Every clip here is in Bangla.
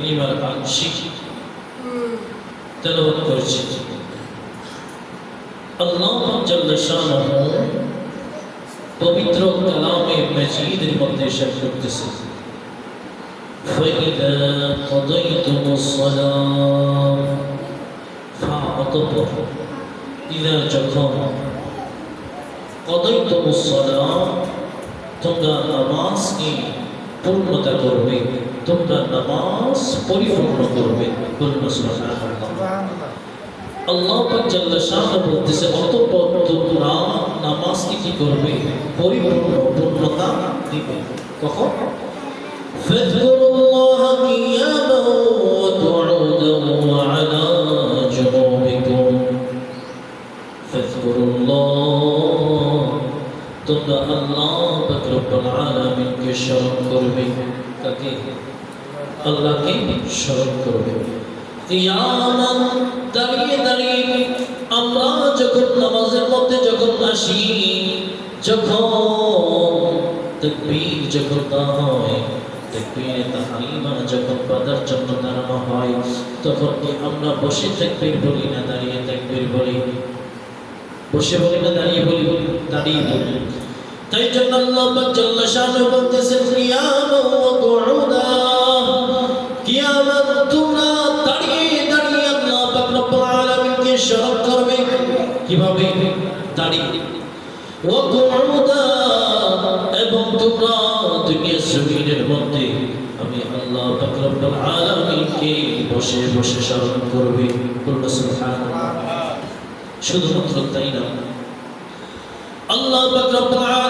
এবার আংশিক তেলাওয়াত করেছি আল্লাহ জাল্লা শানাহু পবিত্র কালামে মজিদের মধ্যে শেষ করতেছে فإذا قضيتم الصلاة فاعتبر إذا যখন قضيتم الصلاة তোমরা নামাজকে পূর্ণতা করবে তোমরা নামাজ পরিপূর্ণ করবে বলুন সুবহানাল্লাহ আল্লাহ পাক জাল্লা শাহ বলতেছে অতঃপর তোমরা নামাজকে কি করবে পরিপূর্ণ পূর্ণতা দিবে কখন فاذكروا الله قياما وقعودا وعلى جنوبكم فاذكروا الله তোমরা আল্লাহ রব্বুল আলামিনকে স্মরণ করবে। কাকে? আল্লাহকে স্মরণ করবে। দাঁড়িয়ে দাঁড়িয়ে আমরা যখন নামাজের মধ্যে যখন আসি, যখন তাকবীর যখন না হয়, তাকবীরে তাহরিমা যখন বাধার জন্য দাঁড়ানো হয়, তখন কি আমরা বসে তাকবীর বলি না দাঁড়িয়ে তাকবীর বলি? বসে বলি না দাঁড়িয়ে বলি? দাঁড়িয়ে বলি। তাই জন্য আল্লাহ জাল্লা শানু বলতেছেন, কিয়ামা ওয়া কুউদা। কিয়ামত তোমরা দাঁড়িয়ে দাঁড়িয়ে আল্লাহ পাক রব্বুল আলামিনকে স্মরণ করবে। কীভাবে? দাঁড়িয়ে। ওয়া কুউদা। এবং তোমরা দুনিয়ার জমিনের মধ্যে আমি আল্লাহ পাক রব্বুল আলামিনকে বসে বসে স্মরণ করবে। বলুন সুবহানাল্লাহ। শুধুমাত্র তাই না? আল্লাহ পাক রব্বুল আলামিন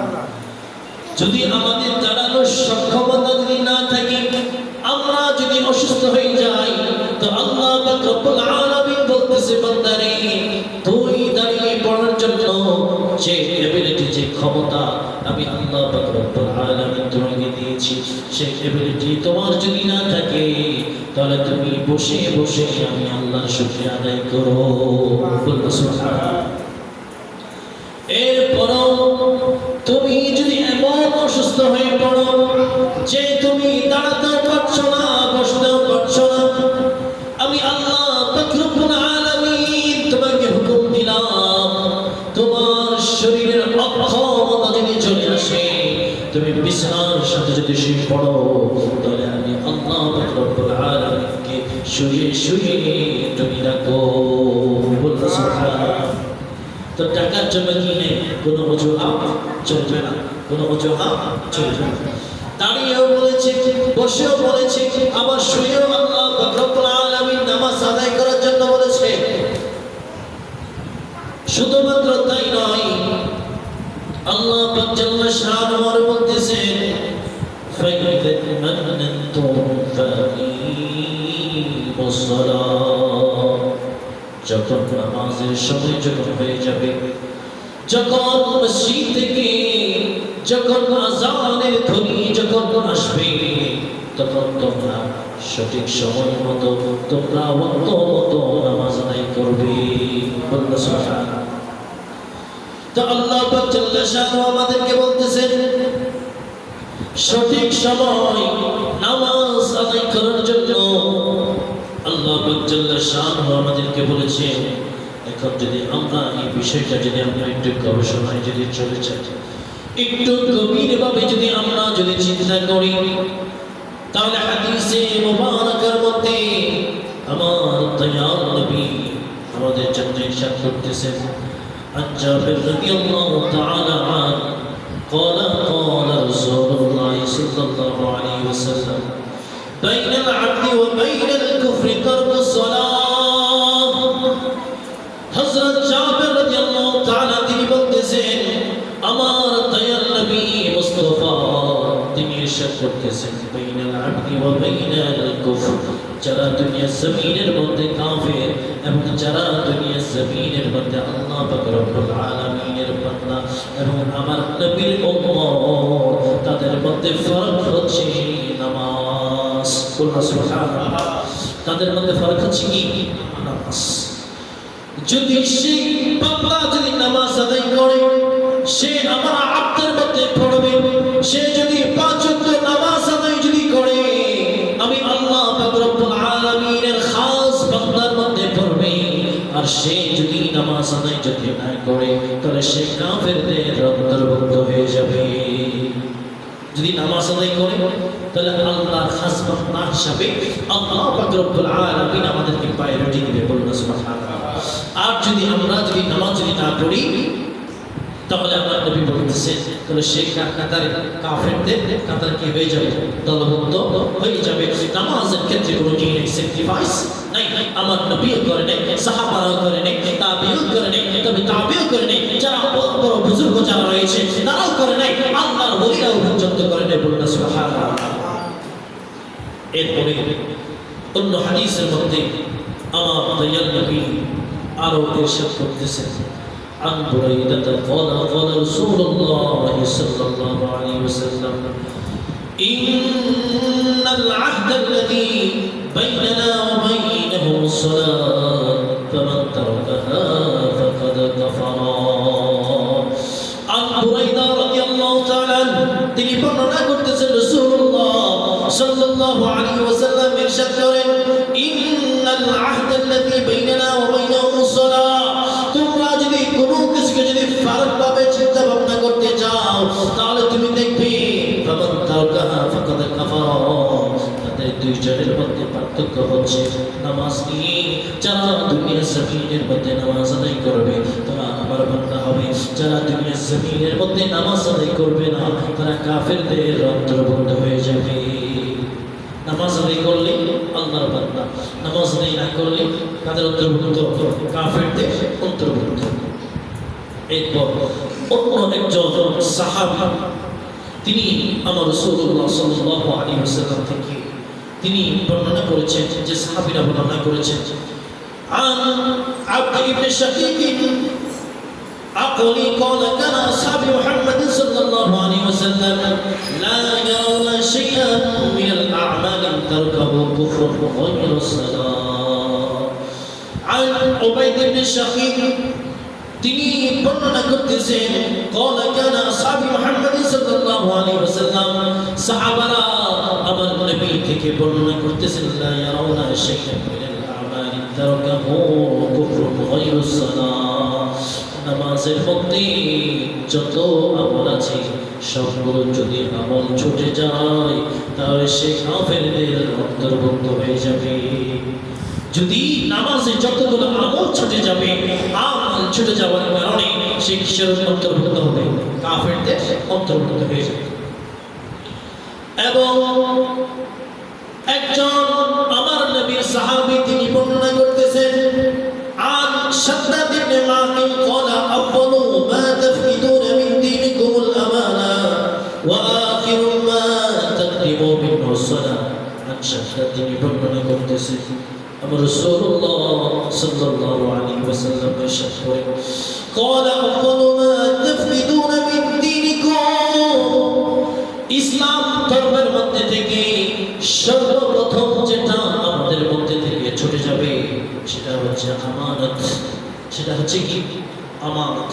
যদি আমাদের দাঁড়ানোর সক্ষমতা যদি না থাকে, আমরা যদি অসুস্থ হয়ে যাই, তো আল্লাহ আলামিন বলতেছে, বান্দারে, তুই দাঁড়িয়ে পড়ার জন্য যে এবিলিটি যে ক্ষমতা আমি আল্লাহ আলামিন তোমাকে দিয়েছি, সেই এবিলিটি তোমার যদি না থাকে, তাহলে তুমি বসে বসে আমি আল্লাহর শুকরিয়া আদায় করো বলব সুবহানাল্লাহ। যে তুমি দাঁড়াতেও পারছ না, বসতেও না। আমি আল্লাহ তোমাকে তোমার শরীরের চলে আসে। তুমি বিছানার সাথে যদি শুয়ে পড়ো, তাহলে তো টাকার জন্য কিনে কোনো অজুহাত চলবে না, কোনো অজুহাত চলবে না। বলেছে, বসেও বলেছে আবার শুয়েও আল্লাহ আলমী নামাজ আদায় করার জন্য বলেছে। শুধুমাত্র তাই নয়, আল্লাহ যখন নামাজের সময় যখন হয়ে যাবে, যখন যখন আজানের ধ্বনি যখন আসবে তখন সঠিক সময় মতো তোমরা অন্ত মতো নামাজ আল্লাহ আমাদেরকে বলতেছেন, সঠিক সময় নামাজ আদায় করার জন্য আল্লাহ জাল্লা আমাদেরকে বলেছে এখন যদি আমরা এই বিষয়টা যদি আমরা একটু গবেষণায় যদি চলে যাই, একটু গভীরভাবে যদি আমরা যদি চিন্তা করি তাহলে হাদিসে মুবারাকার মধ্যে আমার দয়াল নবী আমাদের জন্য ইরশাদ করতেছেন عن جابر رضي الله تعالى عنه قال قال رسول الله صلى الله عليه وسلم بين العبد وبين الكفر ترك الصلاة হযরত জাবের রাদিয়াল্লাহু তাআলা তিনি বলতেছেন আমার ইরশাদ করতেছেন বাইনাল আবদি ওয়া বাইনাল কুফর যারা দুনিয়ার জমিনের মধ্যে কাফের এবং যারা দুনিয়ার জমিনের মধ্যে আল্লাহ পাক রব্বুল আলামিনের বান্দা এবং আমার নবীর উম্মত, তাদের মধ্যে ফারাক হচ্ছে নামাজ। বলুন সুবহানাল্লাহ। তাদের মধ্যে ফারাক হচ্ছে কি? নামাজ। যদি সেই বান্দা যদি নামাজ আদায় করে, সে আমার নামাজ আদায় করে, তাহলে আল্লাহর খাস না হিসাবে আল্লাহ পাকরব্দুল আলমিন আমাদেরকে আমাদেরকে রুটি দিবে বলুন আর যদি আমরা যদি নামাজ যদি না পড়ি, তাহলে আমার নবী বলতেছেন তাহলে সে কাতারে কাফেরদের কাতারে কি হয়ে যাবে? দলবদ্ধ হয়ে যাবে। নামাজের ক্ষেত্রে কোনো জিনিস স্যাক্রিফাইস নাই। আমার নবীও করে নেই, সাহাবারাও করে নেই, তাবিও করে নেই, তবে তাবিও করে নেই। যারা বড় বড় বুজুর্গ যারা রয়েছে, তারাও করে আল্লাহর বলিরাও পর্যন্ত করে নেই এরপরে অন্য হাদিসের মধ্যে আমার দয়াল নবী আরও ইরশাদ করতেছেন। عن بريدة قال قال رسول الله صلى الله عليه وسلم إن العهد الذي بيننا وبينهم الصلاة فمن تركها فقد كفر عن بريدة رضي الله تعالى عنه তিনি বর্ণনা করতেছেন রাসূলুল্লাহ সাল্লাল্লাহু আলাইহি ওয়াসাল্লাম ইরশাদ করেন ইন্নাল আহদাল্লাযী বাইনানা ওয়া বাইনাহুমুস সালাহ তোমরা যদি কিছুকে যদি ফারাক ভাবে চিন্তা ভাবনা করতে চাও, তাহলে তুমি দেখবে তাদের দুইজনের মধ্যে পার্থক্য হচ্ছে, নামাজ নিয়ে যারা জমিনের মধ্যে নামাজ আদায় করবে, তারা আমার বান্দা হবে। যারা জমিনের মধ্যে নামাজ আদায় করবে না, তারা কাফেরদের অন্তর্ভুক্ত হয়ে যাবে। নামাজ আদায় করলে আল্লাহর বান্দা, নামাজ আদায় না করলে তাদের অন্তর্ভুক্ত কাফেরদের অন্তর্ভুক্ত। এরপর অন্য একজন সাহাবি তিনি আমার রসুল্লাহ সাল্লাহ আলী ওসাল্লাম থেকে তিনি বর্ণনা করেছেন যে সাহাবিরা বর্ণনা করেছেন عن عبد بن شقيق عقلي قال كان أصحاب محمد صلى الله عليه وسلم لا يرون شيئا من الأعمال تركه كفر غير الصلاة عن عبيد بن شقيق তিনি বর্ণনা করতেছেন قال كان اصحاب محمد صلى الله عليه وسلم সাহাবারা আমার নবী থেকে বর্ণনা করতেছেন لا يرون شيئا من الاعمال تركه كفر غير الصلاه নামাজের মধ্যে যত আমল আছে সবগুলো যদি আমল ছুটে যায় তাহলে সে কাফেরদের অন্তর্ভুক্ত হয়ে যাবে যদি নামাজে যতগুলো আমল ছুটে যাবে আমল ছুটে যাওয়ার কারণে সে কিসের অন্তর্ভুক্ত হবে কাফেরদের অন্তর্ভুক্ত হয়ে যাবে এবং একজন আমার নবীর সাহাবী তিনি বর্ণনা করতেছেন عن شداد بن معقل قال أول ما تفقدون من دينكم الأمانة وآخر ما تقدموا منه الصلاة عن شداد তিনি বর্ণনা করতেছেন আমার রাসূলুল্লাহ সাল্লাল্লাহু আলাইহি ওয়াসাল্লাম ইরশাদ করেন قال أول ما تفقدون من دينكم ইসলাম ধর্মের মধ্যে থেকে সর্বপ্রথম যেটা আমাদের মধ্যে থেকে ছুটে যাবে সেটা হচ্ছে আমানত সেটা হচ্ছে কি আমানত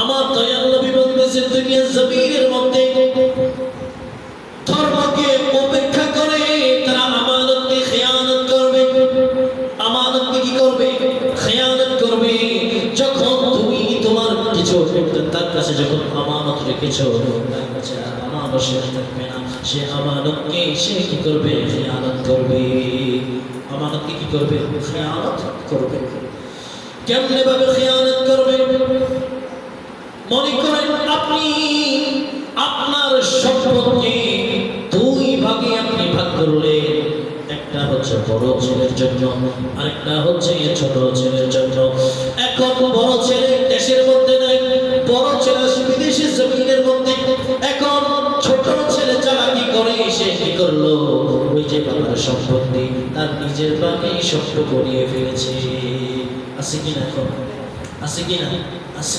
আমার দয়াল নবী বলতেছে দুনিয়ার জমিনের মধ্যে কাছে সে আমানতকে সে কি করবে? খেয়ানত করবে। আমানতকে কি করবে? খেয়ানত করবে। কেমনে ভাবে খেয়ানত করবে? মনে করেন আপনি আপনার সম্পদকে দুই ভাগে আপনি ভাগ একটা হচ্ছে বড় ছেলের জন্য, আরেকটা হচ্ছে ছোট ছেলের জন্য। এখন বড় ছেলে সম্পত্তি তার নিজের বাকি শক্ত করিয়ে ফেলেছে আছে কিনা এখন আছে কিনা আছে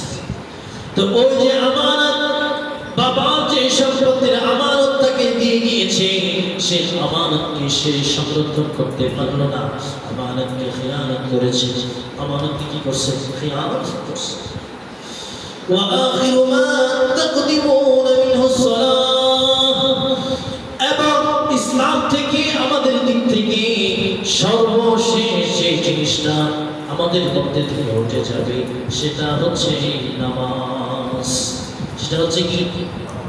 তো ওই যে আমানত বাবা যে সম্পত্তির আমানত তাকে দিয়ে গিয়েছে সে আমানতকে সে সংরক্ষণ করতে পারলো না আমানতকে খেয়ানত করেছে আমানতকে কি করছে খেয়ানত করছে وآخر ما تقدمون منه الصلاة আমাদের মধ্যে থেকে উঠে যাবে, সেটা হচ্ছে নামাজ। সেটা হচ্ছে কি?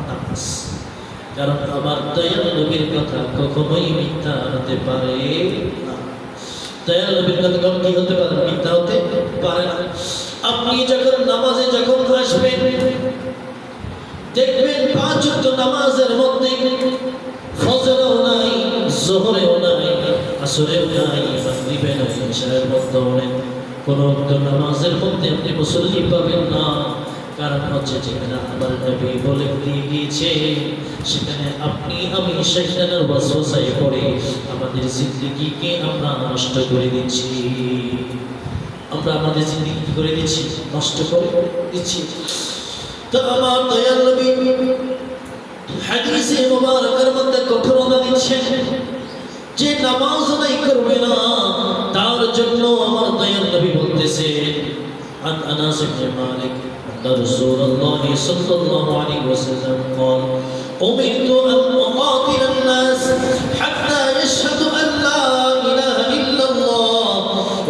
নামাজ। কারণ আমার দয়াল নবীর কথা কখনোই মিথ্যা হতে পারে দয়াল নবীর কথা কখন কি হতে পারে মিথ্যা হতে পারে না। আপনি যখন নামাজে যখন আসবেন, দেখবেন পাঁচ নামাজের মধ্যে ফজরেও নাই, জোহরেও নাই, আসরেও নাই মাগরিবে নাই ইশারের মধ্যে অনেক কোন নামাজের মধ্যে আপনি মুসল্লি পাবেন না। কারণ হচ্ছে যেখানে আমার নবী বলে দিয়ে গিয়েছে, সেখানে আপনি, আমি সেখানের ওয়াসওয়াসায় পড়ে আমাদের জিন্দগিকে আমরা নষ্ট করে দিচ্ছি। আমরা আমাদের জিন্দগি করে দিচ্ছি? নষ্ট করে দিচ্ছি। তো আমার দয়াল নবী হাদিসে মুবারকের মধ্যে যে নামাজ নাই করবে না। عن أنس بن مالك أن رسول الله صلى الله عليه وسلم قال امرت أن أقاتل الناس حتى يشهدوا أن لا إله إلا الله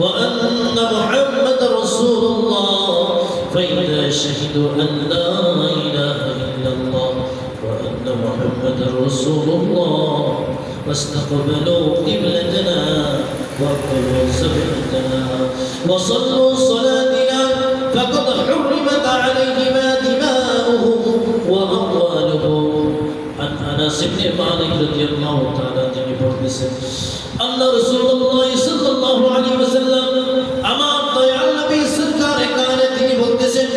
وأن محمد رسول الله. فإذا شهدوا أن لا إله إلا الله وأن محمد رسول الله واستقبلوا قبلتنا وأكلوا سبحتنا وصلوا মালিক আল্লাহ তাআলা যিনি বলতেছেন, আল্লাহ রাসূলুল্লাহ সাল্লাল্লাহু আলাইহি ওয়াসাল্লাম আমার দয়াল নবী সরকার কানে তিনি বলতেছেন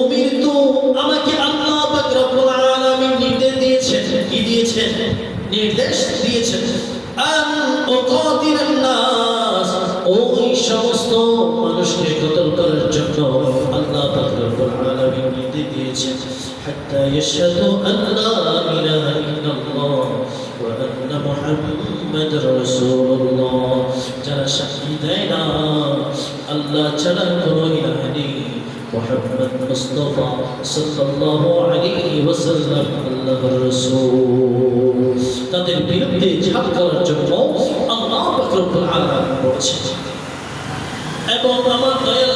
উমিরতু আমাকে আল্লাহ পাক রব্বুল আলামিন নির্দেশ দিয়েছেন। কি দিয়েছেন? নির্দেশ দিয়েছেন। আন উকাতিল নাস, ওই সমস্ত মানুষকে কতল করার জন্য আল্লাহ পাক রব্বুল আলামিন নির্দেশ দিয়েছেন। حتى يشهدوا أن لا إله إلا الله وأن محمد رسول الله যারা সাক্ষী দেয় না আল্লাহ ছাড়া কোনো ইলাহ নেই মোহাম্মদ মুস্তফা সাল্লাল্লাহু আলাইহি ওয়াসাল্লাম আল্লাহর রাসূল তাদের বিরুদ্ধে জিহাদ করার জন্য আল্লাহ পাক রব্বুল আলামিন বলেছেন এবং আমার দয়া